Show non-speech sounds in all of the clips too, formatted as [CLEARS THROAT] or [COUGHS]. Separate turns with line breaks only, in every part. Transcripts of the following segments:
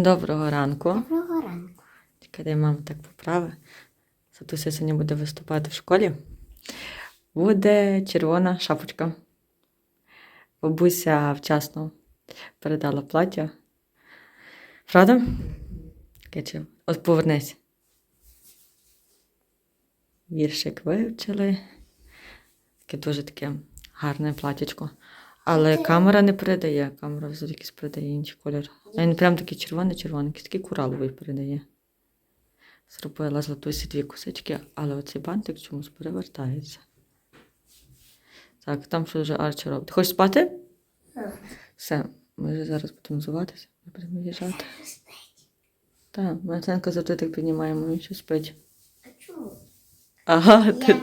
Всім доброго ранку.
Доброго ранку.
Чекайте, мама так поправи. Сатуся сьогодні буде виступати в школі. Буде червона шапочка. Бабуся вчасно передала плаття. Правда? Кичу, от повернись. Віршик вивчили. Таке дуже таке гарне платячко. Але камера не передає, камера все якийсь передає інший колір. А Він прям такий червоний-червоний, такий кораловий передає. Зробила златусі дві косички, але оцей бантик чомусь перевертається. Так, там що вже Арчі робить. Хочеш спати? Все, ми вже зараз будемо зуватися, ми будемо їжджати. Так, Марценко завжди так піднімаємо, він ще спить.
А чому?
Ага,
Я
ти...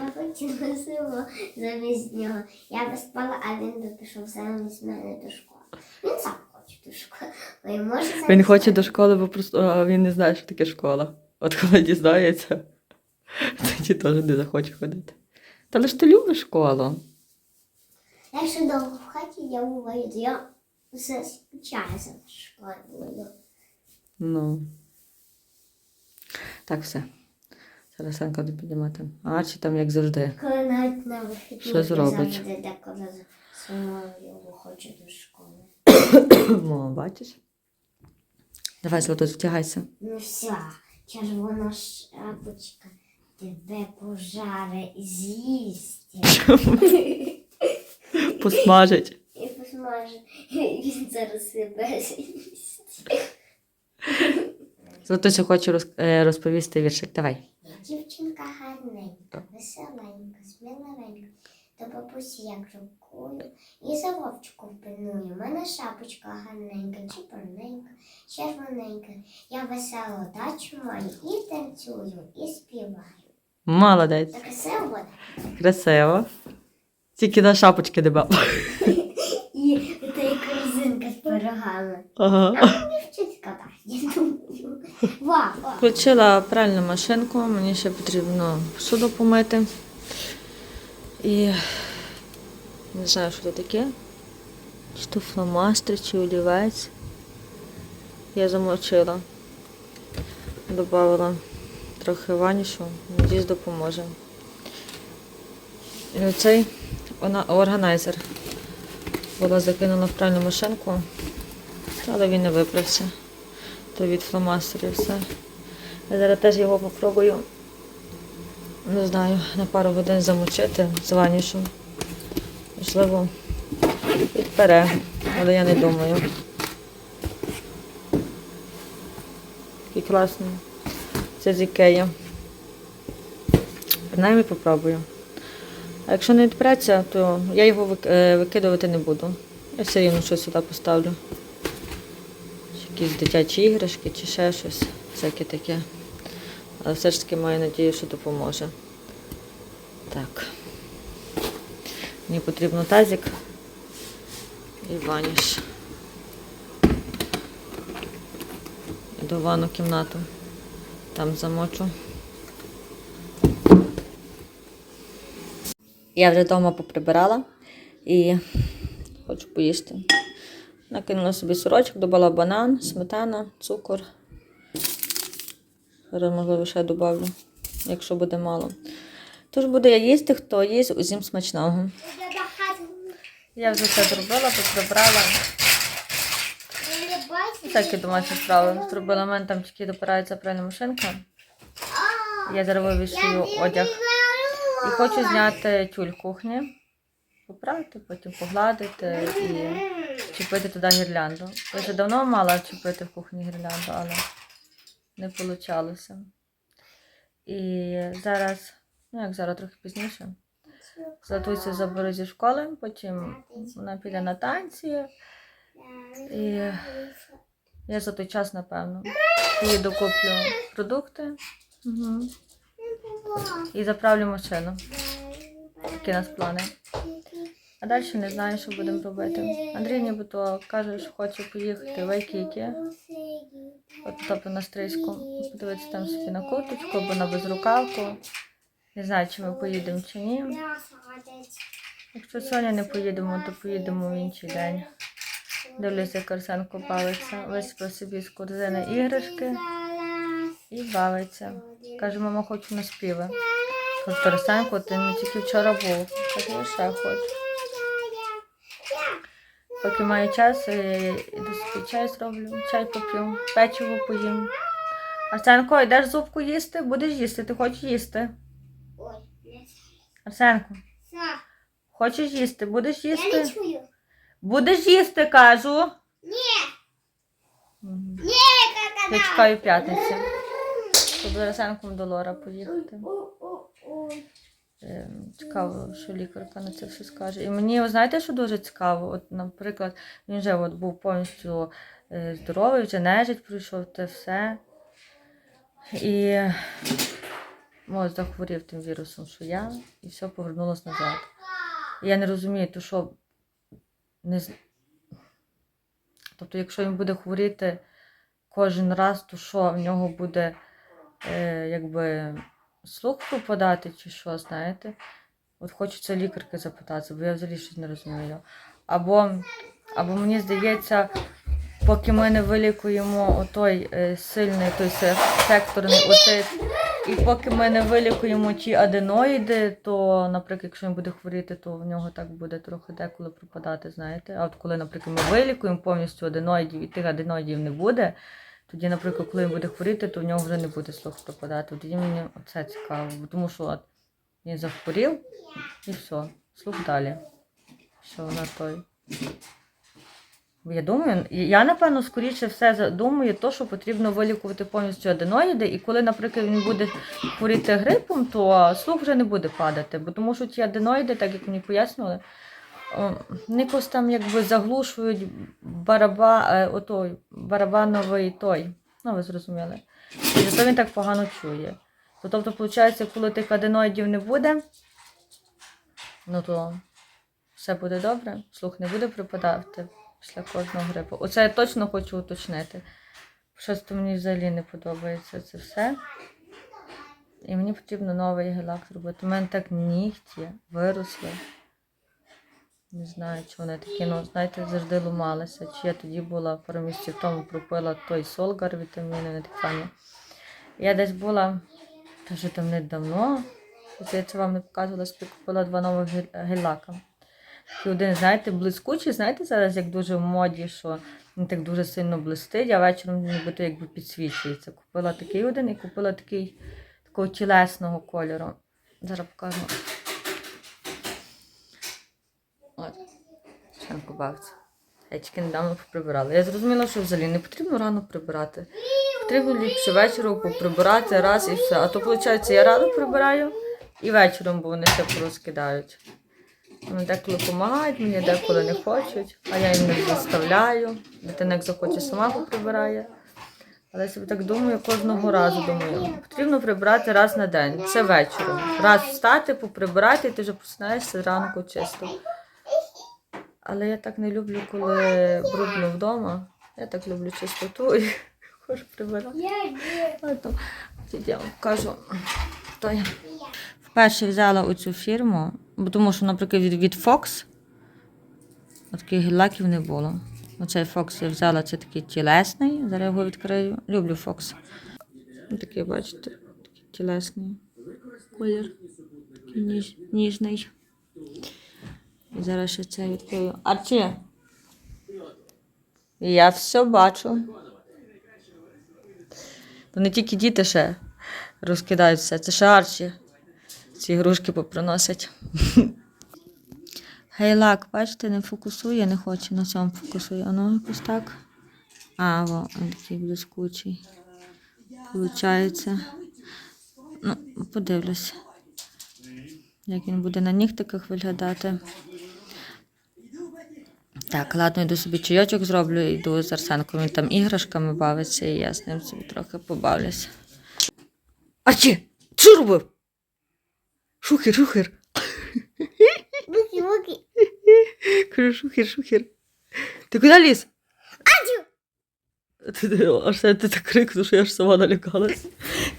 село замість нього. Я би спала, а він би пішов замість мене до школи. Він сам хоче до школи. Ой, може
він хоче до школи, бо просто він не знає, що таке школа. От коли дізнається, [LAUGHS] тоді теж не захоче ходити. Та лиш ти любиш школу.
Я ще довго в хаті, я буваю, я все скучаю за школою.
Ну. Так, все. Зараз Санка буде піднімати. А Арчі там, як завжди.
Коли навіть на вихідні
Що зробить?
завжди деколи сумою хочу до школи. [COUGHS]
О, бачиш? Давай, Златусь, втягайся.
Ну все, червона шапочка тебе пожаре і з'їсть. [LAUGHS]
Посмажить.
І посмаже. Він зараз себе з'їсть.
Златуся роз, е, розповісти віршик. Давай.
Дівчинка гарненька, веселенька, сміливенька. До бабусі як жовкую, і за вовчку впиную. У мене шапочка гарненька, чіпурненька, червоненька. Я весело дачу маю і танцюю, і співаю.
Молодець.
Все буде.
Красиво. Тільки на шапочки не бав. [LAUGHS]
І та й корзинка з пирогами.
Ага.
Дівчинка так, я думаю.
Включила пральну машинку, мені ще потрібно посуду помити. І не знаю, що це таке. Чи то фломастер, чи олівець. Я замочила. Добавила трохи ванішу, надіюсь, допоможе. І оцей органайзер. Була закинула в пральну машинку, але він не виправся. То від фломастерів все. Я зараз теж його попробую. Не знаю, на пару годин замочити з ванішем. Можливо, підпере, але я не думаю. Такий класний. Це з Ікеї. Принаймні попробую. А якщо не відпреться, то я його е, викидувати не буду. Я все рівно щось сюди поставлю. Якісь дитячі іграшки, чи ще щось, всяке таке. Але все ж таки маю надію, що допоможе. Так. Мені потрібно тазик і ваніш. В ванну кімнату. Там замочу. Я вже вдома поприбирала і хочу поїсти. Накинула собі сорочок, додала банан, сметана, цукор. Зараз, можливо, ще додавлю, якщо буде мало. Тож буду я їсти, хто їсть, усім смачного. Я вже все зробила, поприбрала. Всякі домашні справи. Зробила мене там тільки допирається пральна машинка. Я зараз вивішую одяг. І хочу зняти тюль кухні, попрати, потім погладити і чіпити туди гірлянду. Я вже давно мала чіпити в кухні гірлянду, але не вийшло. І зараз, ну як зараз, трохи пізніше, Златуся заберу зі школи, потім вона піде на танці. І я за той час, напевно, поїду куплю продукти угу. і заправлю машину. Такі у нас плани. А далі не знаю, що будемо робити. Андрій нібито каже, що хоче поїхати в Айкікі, от тобто на стрижку, подивитися там собі на курточку або на безрукавку. Не знаю, чи ми поїдемо чи ні. Якщо сьогодні не поїдемо, то поїдемо в інший день. Дивлюся, як Арсенко бавиться. Висипав собі з корзини іграшки і бавиться. Каже, мама, хочу на співи. Кажу, Арсенко, ти не тільки вчора був. Каже, я ще хочу. Поки маю час, е, іду собі чай зроблю, чай поп'ю, печиво поїм. Арсенко, йдеш зубку їсти? Будеш їсти, ти хочеш їсти.
Ой,
Арсенко,
Са,
хочеш їсти, будеш
я не
їсти?
чую.
Будеш їсти, кажу.
Ні, ні,
Я чекаю п'ятниці. Щоб з Арсенком до Лора поїхати. Е, Цікаво, що лікарка на це все скаже. І мені, знаєте, що дуже цікаво? От, наприклад, він вже от був повністю е, здоровий, вже нежить пройшов те все. І от, захворів тим вірусом, що я, і все повернулося назад. І я не розумію, то що не Тобто, якщо він буде хворіти кожен раз, то що в нього буде е, якби слух пропадати чи що, знаєте? От хочеться лікарки запитатися, бо я взагалі щось не розумію. Або, або мені здається, поки ми не вилікуємо отой е, сильний той секторний отит, і поки ми не вилікуємо ті аденоїди, то, наприклад, якщо він буде хворіти, то в нього так буде трохи деколи пропадати, знаєте. А от коли, наприклад, ми вилікуємо повністю аденоїдів і тих аденоїдів не буде, тоді, наприклад, коли він буде хворіти, то в нього вже не буде слух пропадати. Тоді мені це цікаво, тому що от він захворів і все, слух далі. Все, на той. Я думаю, я напевно скоріше все думаю, то, що потрібно вилікувати повністю аденоїди, і коли, наприклад, він буде хворіти грипом, то слух вже не буде падати, бо тому що ті аденоїди, так як мені вони якось там якби заглушують бараба, е, отой, барабановий той. Ну, ви зрозуміли. І зато він так погано чує. Тобто, виходить, коли тих аденоїдів не буде, ну то все буде добре, слух не буде припадати після кожного грипу. Оце я точно хочу уточнити. Щось то мені взагалі не подобається це все. І мені потрібно новий гелак зробити. У мене так нігті виросли. Не знаю, чи вони такі, ну, знаєте, завжди ломалися. Чи я тоді була пару місяців тому пропила той солгар вітаміни, не так фані. Я десь була дуже давно, здається, вам не показувала, собі купила два нових гель- гель-лака. Такий один, знаєте, блискучий, знаєте, зараз як дуже в моді, що він так дуже сильно блистить, а вечором нібито якби підсвічується. Купила такий один і купила такий такого тілесного кольору. Зараз покажу. От. Я тільки недавно поприбирала. Я зрозуміла, що взагалі не потрібно рано прибирати. Потрібно ліпше вечором поприбирати раз і все. А то, виходить, я рано прибираю і вечором, бо вони все порозкидають. Вони деколи допомагають, мені деколи не хочуть, а я їм не заставляю. Дитина як захоче сама поприбирає. Але я собі так думаю, кожного разу думаю, потрібно прибирати раз на день. Це вечором. Раз встати, поприбирати, і ти вже просинаєшся зранку чисто. Але я так не люблю, коли брудно вдома. Я так люблю чистоту і [LAUGHS] хочу прибирати.
Я.
Вам покажу. То я. Вперше взяла оцю фірму, бо тому що, наприклад, від, від Fox таких гель-лаків не було. Оцей Fox я взяла, це такий тілесний. Зараз його відкрию. Люблю Fox. Такий, бачите, такий тілесний колір. Такий ніж, ніжний. І зараз ще це відкрию. Арчі! Я все бачу. То не тільки діти ще розкидають все, це ще Арчі. Ці ігрушки поприносять. [LAUGHS] Гейлак, бачите, не фокусує, не хоче на цьому фокусує. Воно якось так. А, во, він такий блискучий. Получається. Ну, подивлюсь, як він буде на нігтиках виглядати. Так, ладно, йду собі чайочок зроблю, йду з Арсенком, він там іграшками бавиться, і я з ним собі трохи побавлюся. А чи? Що робив? Шухер, шухер.
Буки, буки.
Кажу, шухер, шухер. Ти куди ліз? Ти, ти, це ти так крикнув, що я ж сама налякалась.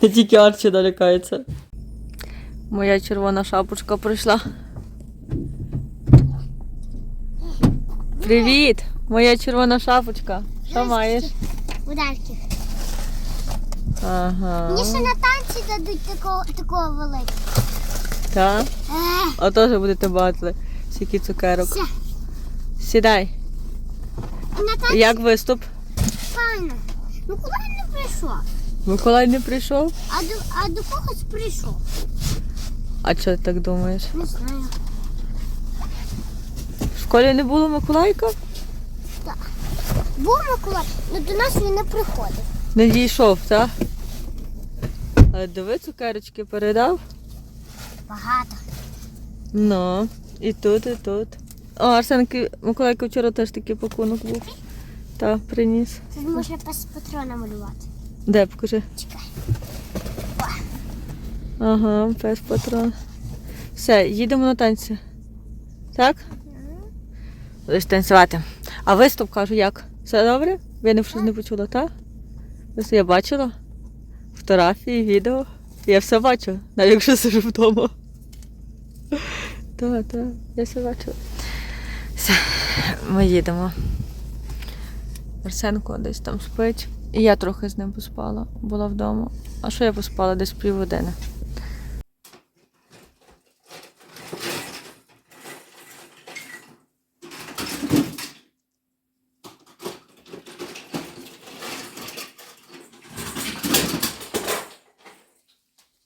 Не тільки Арчі налякається. Моя червона шапочка прийшла. Привіт! Моя червона шапочка. Що маєш?
Ударки.
Ага.
Мені ще на танці дадуть такого, такого великого.
Так?
Е,
А теж будете бачити скільки цукерок.
все.
Сідай.
На танці
Як виступ?
файно. Він не прийшов?
Миколай не прийшов?
А до, а до когось прийшов?
А чого ти так думаєш?
Не знаю.
Школі не було Миколайка? Так.
Був Миколай, але до нас він не приходив.
Не дійшов, так? Але диви, цукерочки передав.
Багато.
Ну, і тут, і тут. О, Арсенки, Миколайко вчора теж такий пакунок був. Так, приніс.
Тут можна пес патрона малювати.
Де покажи?
Чекай.
Ага, пес патрон. Все, їдемо на танці. Так? Будеш танцювати. А виступ кажу, як? Все добре? Ви не щось не почула, так? Я бачила. Фотографії, відео. Я все бачу, навіть якщо сижу вдома. Так, так, я все бачила. Все, ми їдемо. Арсенко десь там спить. І я трохи з ним поспала, була вдома. А що я поспала? Десь півгодини.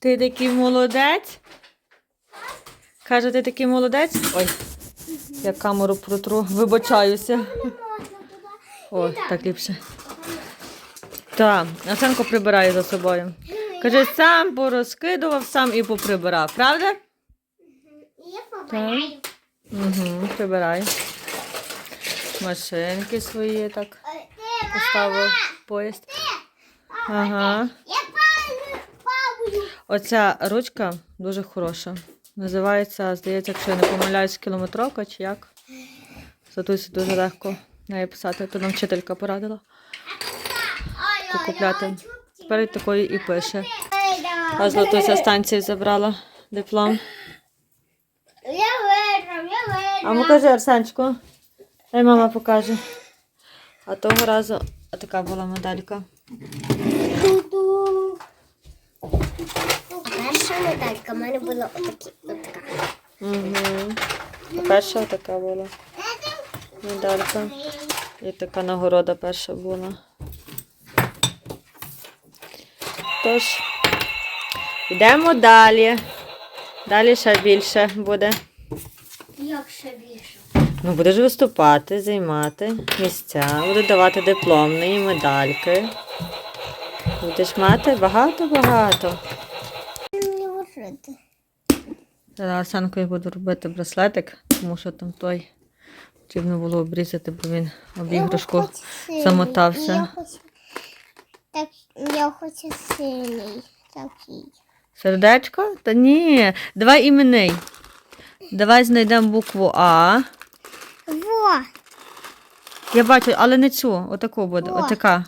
Ти такий молодець? Каже, ти такий молодець? Ой, я камеру протру, вибачаюся. О, так ліпше. Так, Арсенко прибирає за собою. Каже, сам порозкидував, сам і поприбирав, правда?
Я побираю.
Угу, прибирай. Машинки свої так поставив поїзд. Ага.
я.
Оця ручка дуже хороша. Називається, здається, якщо я не помиляюсь, кілометровка чи як. Затусі дуже легко нею писати. То нам вчителька порадила покупляти. Тепер такої і пише. А Златуся станції забрала диплом.
Я виграв, я виграв.
А ну кажи, Арсенчику. Дай мама покаже. А того разу така була медалька.
Перша медалька в мене була отакі, отака.
Угу. Перша така була медалька. І така нагорода перша була. Тож, йдемо далі. Далі ще більше буде.
Як ще більше?
Ну, будеш виступати, займати місця, буду давати дипломні медальки. Будеш мати багато-багато.
Не вважати.
Зараз Арсенкою буду робити браслетик, тому що там той потрібно було обрізати, бо він об іграшку замотався.
Я хочу, так, я хочу синій такий.
Сердечко? Та ні. Давай іменний. Давай знайдемо букву А.
Во!
Я бачу, але не цю, отаку буде,
О.
отака.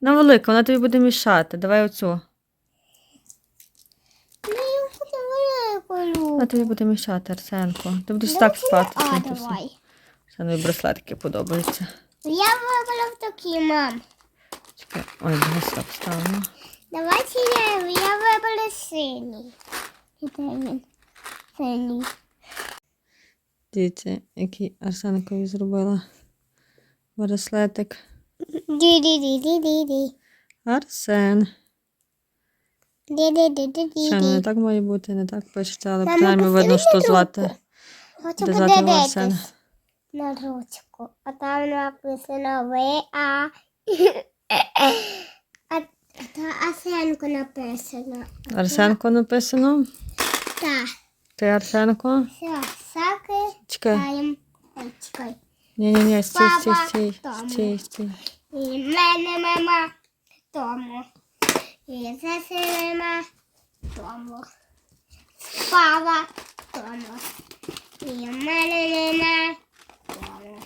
Вона велика, вона тобі буде мішати. Давай оцю.
Ну, я хочу велику.
Вона тобі буде мішати, Арсенко. Ти будеш
Ну,
так спати.
А, давай.
Арсенові браслетики подобаються.
Я вибрав такі, мам.
Чекай. Ой, так ставимо.
Давайте я, я вибрала синій. Він? Синій.
Дивіться, який Арсенкові зробила браслетик.
Ді-ді-ді-ді-ді-ді.
Арсен. Ще ну, не
Ді-ді-ді-ді-ді.
так має бути, не так пишеться, але
Мама,
принаймні видно,
постели
що
трубку.
звати.
Хочу
Де звати його
подивитись
Арсен.
на ручку. А там написано В, А. А та Асенко написано.
Арсенко написано.
Так.
Ти Арсенко?
Все, саки.
Чекай.
Даєм. Ой, чекай.
Ні-ні-ні, стій, стій,
Баба
стій,
Тома.
стій, стій.
І в мене мама тому. Тому. І в мене мама тому.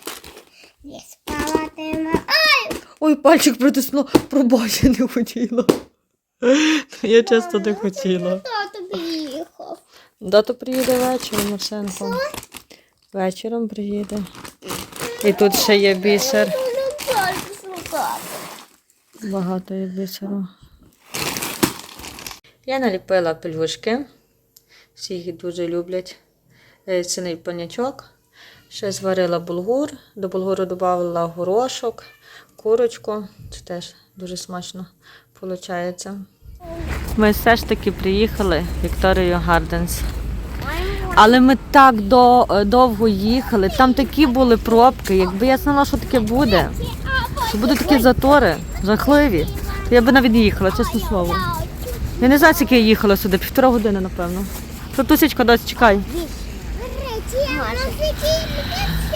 Спала тема. Ай!
Ой, пальчик притиснула. Пробач, я не хотіла. Я часто не хотіла. Дато приїде вечором, Арсенко. Вечором приїде. І тут ще є бісер.
Ну.
Багато є бісеру. Я наліпила пелюшки. Всі їх дуже люблять. Е, Синий панячок. Ще зварила булгур. До булгуру додавала горошок, курочку. Це теж дуже смачно виходить. Ми все ж таки приїхали в Вікторію Гарденс. Але ми так до, довго їхали. Там такі були пробки. Якби я знала, що таке буде, що будуть такі затори, жахливі, я би навіть їхала, чесне слово. Я не знаю, скільки я їхала сюди, півтора години, напевно. Що Тусічка досі чекай.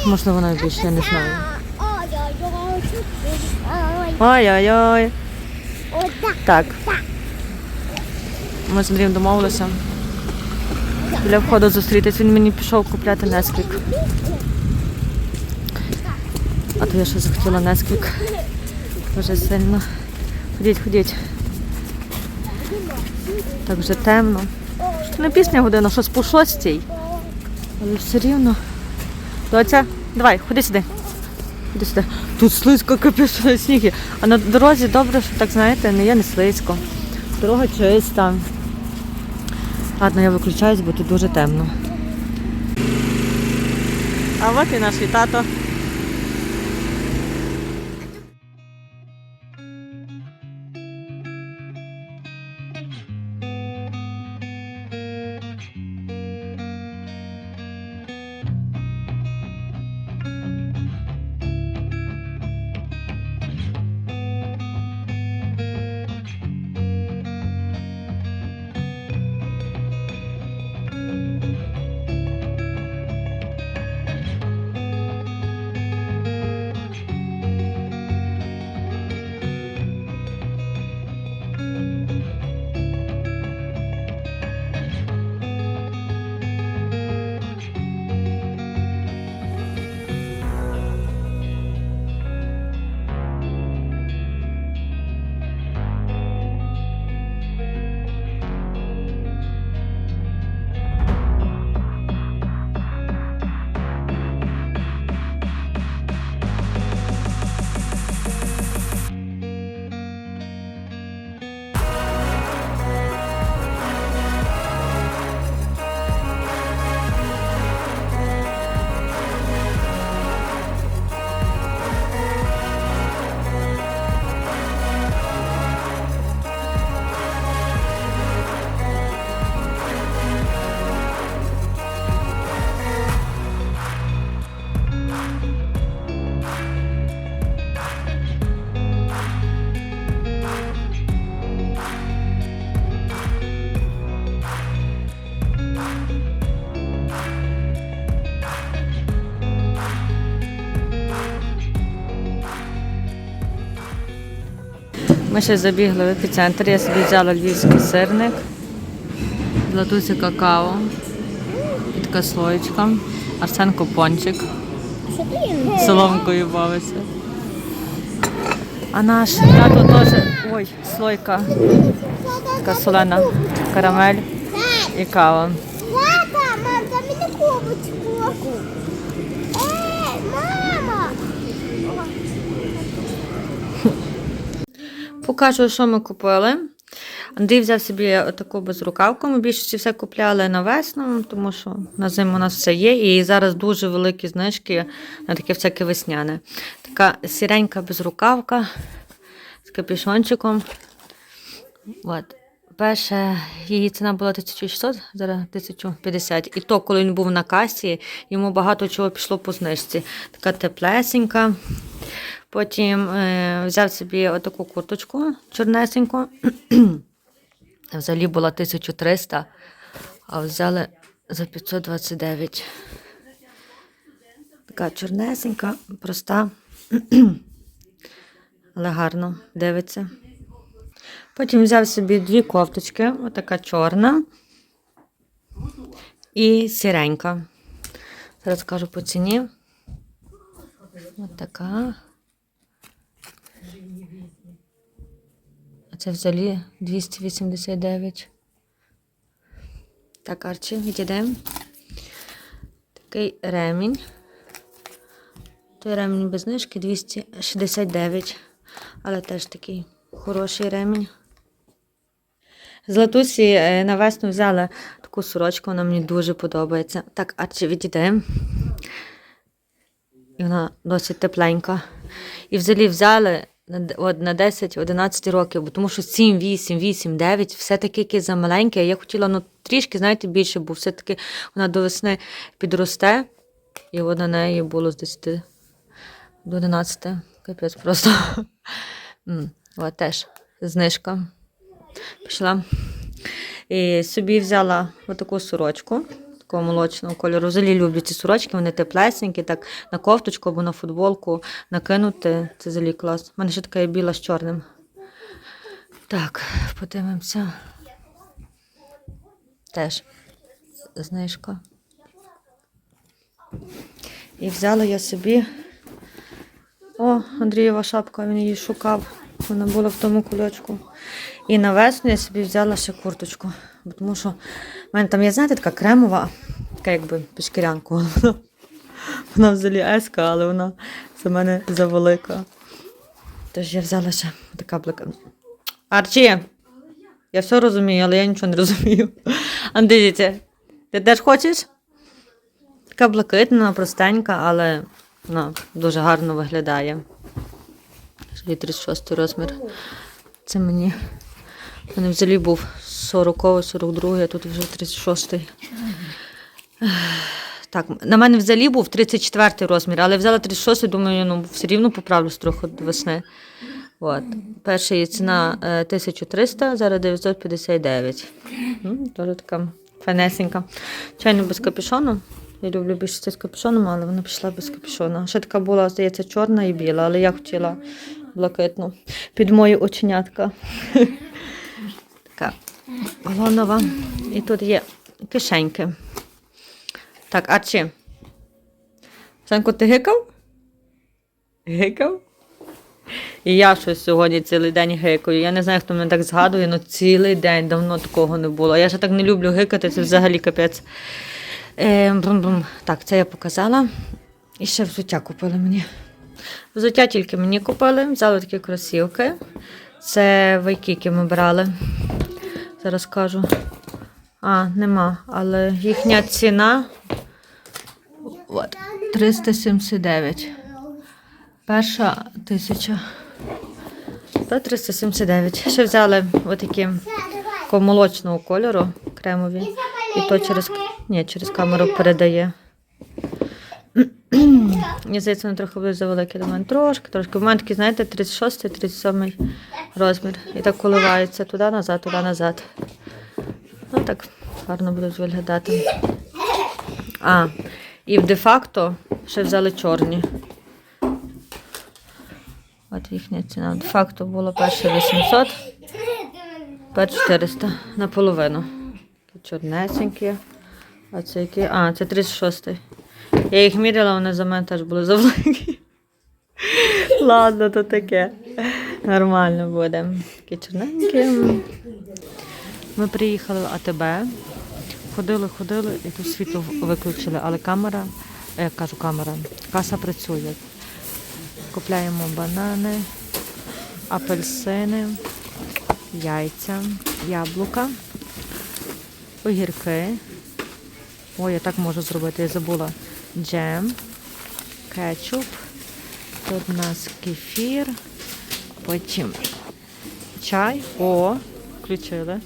Можливо, навіть більше, я не знаю. Ой-ой-ой. Так. Ми з Андрієм домовилися. Біля входу зустрітись. Він мені пішов купляти Несквік. А то я ще захотіла Несквік. Дуже сильно. Ходіть, ходіть. Так вже темно. Не пісня година, щось по шостій. Але все рівно. Доця, давай, ходи сюди. Ходи сюди. Тут слизько капець [LAUGHS] сніг. А на дорозі добре, що так знаєте, не є не слизько. Дорога чиста. Ладно, я виключаюсь, бо тут дуже темно. А от і наш тато. Ми ще забігли в епіцентр. Я собі взяла львівський сирник, златуся какао, і така слоєчка, Арсен Копончик. Соломкою бавиться. А наш тато теж. Ой, слойка. Така солена карамель і кава.
Тата, мам, дай мені кубочку. Ей, мама!
Покажу, що ми купили. Андрій взяв собі таку безрукавку. Ми більшості все купляли на весну, тому що на зиму у нас все є. І зараз дуже великі знижки на таке всяке весняне. Така сіренька безрукавка з капюшончиком. От. Перша її ціна була 1600, зараз 1050. І то, коли він був на касі, йому багато чого пішло по знижці. Така теплесенька. Потім е, взяв собі отаку курточку чорнесеньку. [CLEARS THROAT] Взагалі була 1300, а взяли за 529. Така чорнесенька, проста, [CLEARS THROAT] але гарно дивиться. Потім взяв собі дві кофточки, отака чорна і сіренька. Зараз скажу по ціні. Ось А це взагалі 289. Так, Арчі, відійдемо. Такий ремінь. Той ремінь без знижки 269, але теж такий хороший ремінь. З Латусі е, на весну взяла таку сорочку, вона мені дуже подобається. Так, Арчі, відійде. І вона досить тепленька. І взагалі взяли на, д- от, на 10-11 років, бо тому що 7, 8, 8, 9, все-таки якесь замаленьке. Я хотіла ну, трішки, знаєте, більше, бо все-таки вона до весни підросте. І от неї було з 10 до 11. Капець просто. [LAUGHS] М, От теж знижка. Пішла. І собі взяла отаку сорочку такого молочного кольору. Взагалі люблю ці сорочки, вони теплесенькі, так на кофточку або на футболку накинути. Це взагалі клас. У мене ще така є біла з чорним. Так, подивимося. Теж знижка. І взяла я собі. О, Андрієва шапка, він її шукав. Вона була в тому кульочку. І на весну я собі взяла ще курточку. Бо Тому що в мене там є, знаєте, така кремова, така якби під шкірянку. Вона, вона взагалі еска, але вона за мене завелика. Тож я взяла ще така блика. Арчі! Я все розумію, але я нічого не розумію. Андидіться, ти теж хочеш? Така блакитна, простенька, але вона дуже гарно виглядає. 36 розмір. Це мені. Мене взагалі був 40 42 а тут вже 36 Так, на мене взагалі був 34-й розмір, але взяла 36-й, думаю, ну все рівно поправлюсь трохи до весни. От. Перша її ціна е, 1300, зараз 959. М, Дуже така файнесенька. Чайно без капюшону. Я люблю більше це з капюшоном, але вона пішла без капюшона. Ще така була, здається, чорна і біла, але я хотіла блакитну. Під мої оченятка. [LAUGHS] балонова. І тут є кишеньки. Так, Арчі. Санко, ти гикав? Гикав? І я щось сьогодні цілий день гикаю. Я не знаю, хто мене так згадує, але цілий день давно такого не було. Я ще так не люблю гикати, це взагалі капець. Е, брум-брум. Так, це я показала. І ще взуття купили мені. Взуття тільки мені купили, взяли такі кросівки. Це вайкіки ми брали. Зараз кажу. А, нема, але їхня ціна от, 379. Перша тисяча. Та 379. Ще взяли отакі молочного кольору кремові. І то через, ні, через камеру передає. [CLEARS THROAT] Мені здається, вони трохи були завеликі до мене. Трошки, трошки. У мене такі, знаєте, 36 37 розмір. І так коливається туди назад, туди назад. Ну так гарно будуть виглядати. А, і де-факто ще взяли чорні. От їхня ціна. Де-факто було перше 800, тепер 400 наполовину. Чорнесенькі. А це які? А, це 36. Я їх міряла, вони за мене теж були завеликі. Ладно, то таке. Нормально буде. Такі чорненькі. Ми приїхали в АТБ. Ходили, ходили, і тут світло виключили, але камера, е, кажу камера, каса працює. Купляємо банани, апельсини, яйця, яблука, огірки. Ой, я так можу зробити, я забула. Джем, кетчуп. Тут у нас кефір, потім чай. О, включили.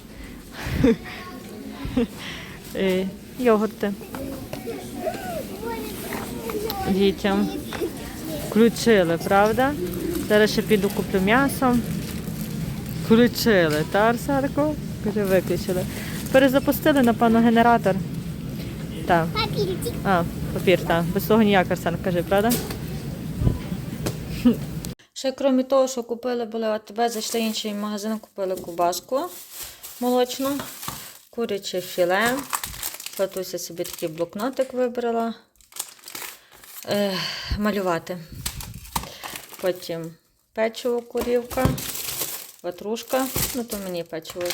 І [LAUGHS] йогурти. Дітям. Включили, правда? Зараз ще піду куплю м'ясо. Включили, та Арсарко? Каже, виключили. Перезапустили, напевно, генератор. Так. А, папір, так. Без того ніяк Арсен, каже, правда? Ще крім того, що купили були АТБ, зайшли інший магазин, купили кубаску молочну, куряче філе. Фатуся собі такий блокнотик вибрала. Е, малювати. Потім печиво курівка, ватрушка. Ну, то мені печиво.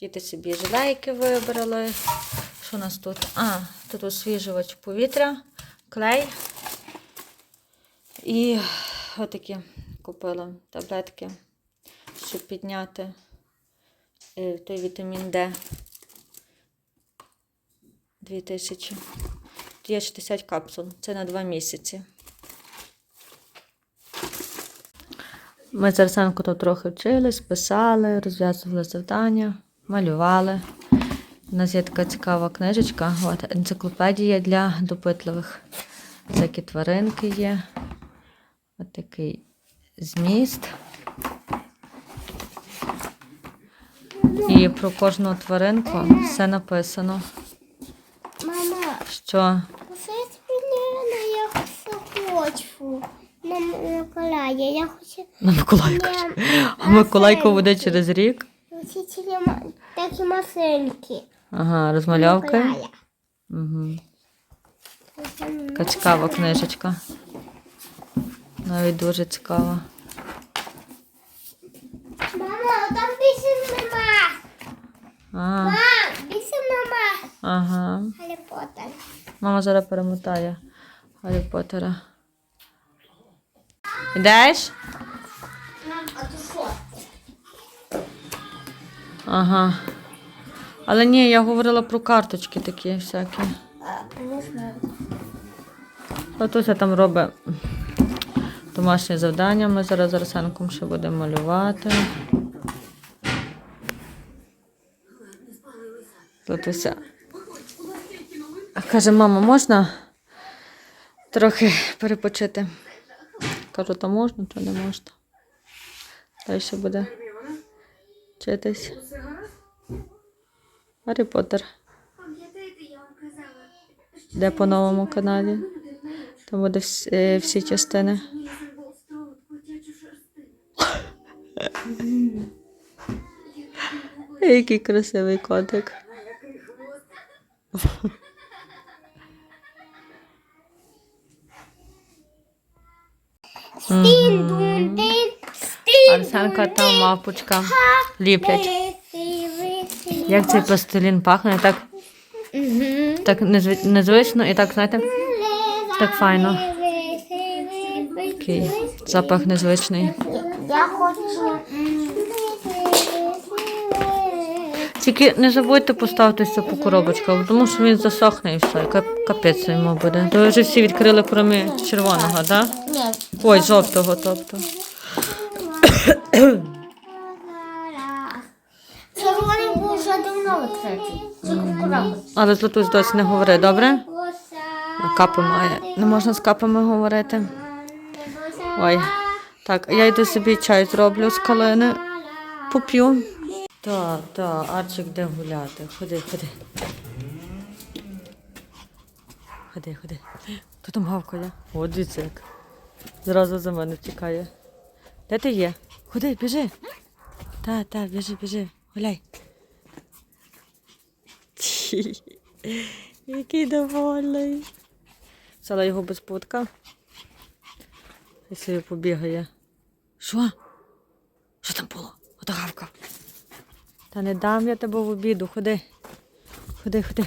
Діти собі жилейки вибрали. Що у нас тут? А, тут освіжувач повітря, клей. І отакі купила таблетки, щоб підняти е, той вітамін Д. 2000. Тут Є 60 капсул. Це на 2 місяці. Ми з Арсенко тут трохи вчились, писали, розв'язували завдання, малювали. У нас є така цікава книжечка, от, енциклопедія для допитливих. Всякі тваринки є. От такий зміст. І про кожну тваринку все написано.
Мама,
Що
я хочу. На Миколая, я хочу
на Миколайку. А Миколайку буде через рік.
такі масинки.
Ага, розмальовки.
Миколая.
Угу. Така цікава книжечка. Навіть дуже цікава.
Мама, там більше нема.
А,
Мам, більше нема.
ага.
Гаррі Поттер.
Мама зараз перемотає Гаррі Поттера.
Мам, а то що?
Ага. Але ні, я говорила про карточки такі всякі. Татуся там робить домашнє завдання. Ми зараз з Арсенком ще будемо малювати. Татуся. Каже, мама, можна трохи перепочити? Кажу, то можна, то не можна. Далі буде вчитись. Гаррі Поттер. Де по новому каналі? Там буде всі, е, всі частини.
котячу шерстину.
Який красивий котик.
Стін,
Арсенка там мавпочка ліплять. Як цей пластилін пахне, так, так незвично і так, знаєте, так файно. Такий запах незвичний.
Я хочу.
Тільки не забудьте поставити все по коробочках, тому що він засохне і все, капець йому буде. То ви вже всі відкрили, крім червоного, так? Да?
Ні.
Ой, жовтого, тобто.
Червоний був вже давно відкритий.
Але Златусь досі не говори, добре? Капи має. Не можна з капами говорити. Ой. Так, я йду собі чай зроблю з калини. Поп'ю. Так, так, Арчик де гуляти. Ходи, ходи. Ходи, ходи. Там гавкає? О, дивіться. Зразу за мене тікає. Де ти є? Ходи, біжи. Та, та, біжи, біжи. Гуляй. Який довольний. Взяла його без путка. І собі побігає. Що? Що там було? Ото гавкав. Та не дам я тебе в обіду, ходи. Ходи, ходи.